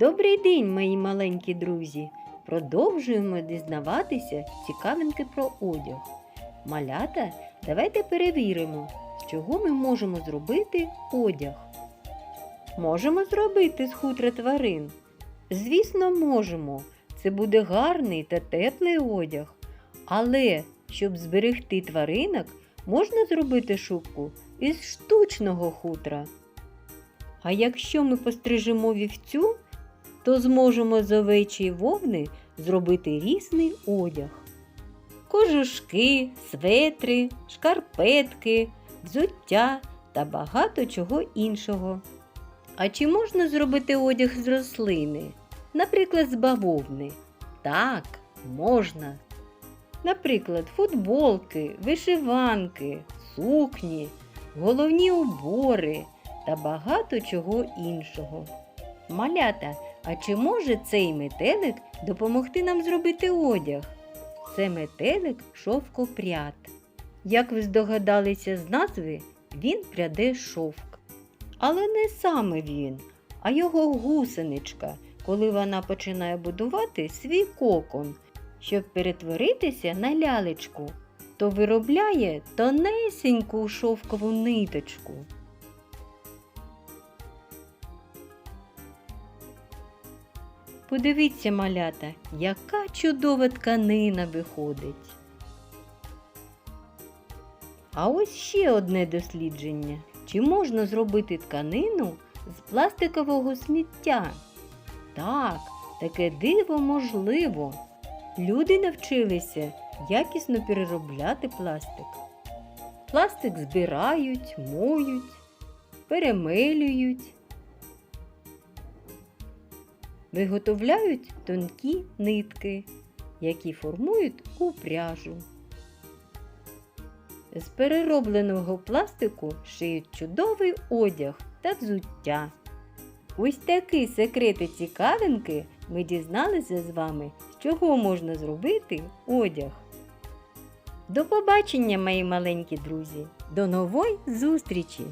Добрий день, мої маленькі друзі! Продовжуємо дізнаватися цікавинки про одяг. Малята, давайте перевіримо, з чого ми можемо зробити одяг. Можемо зробити з хутра тварин? Звісно, можемо. Це буде гарний та теплий одяг. Але щоб зберегти тваринок, можна зробити шубку із штучного хутра. А якщо ми пострижемо вівцю, то зможемо з овечої вовни зробити різний одяг. Кожушки, светри, шкарпетки, взуття та багато чого іншого. А чи можна зробити одяг з рослини? Наприклад, з бавовни? Так, можна. Наприклад, футболки, вишиванки, сукні, головні убори та багато чого іншого. Малята, а чи може цей метелик допомогти нам зробити одяг? Це метелик шовкопряд. Як ви здогадалися з назви, він пряде шовк. Але не саме він, а його гусеничка, коли вона починає будувати свій кокон, щоб перетворитися на лялечку, то виробляє тонесеньку шовкову ниточку. Подивіться, малята, яка чудова тканина виходить. А ось ще одне дослідження. Чи можна зробити тканину з пластикового сміття? Так, таке диво можливо. Люди навчилися якісно переробляти пластик. Пластик збирають, моють, перемилюють. Виготовляють тонкі нитки, які формують упряжу. З переробленого пластику шиють чудовий одяг та взуття. Ось такі секрети цікавинки ми дізналися з вами, з чого можна зробити одяг. До побачення, мої маленькі друзі! До нової зустрічі!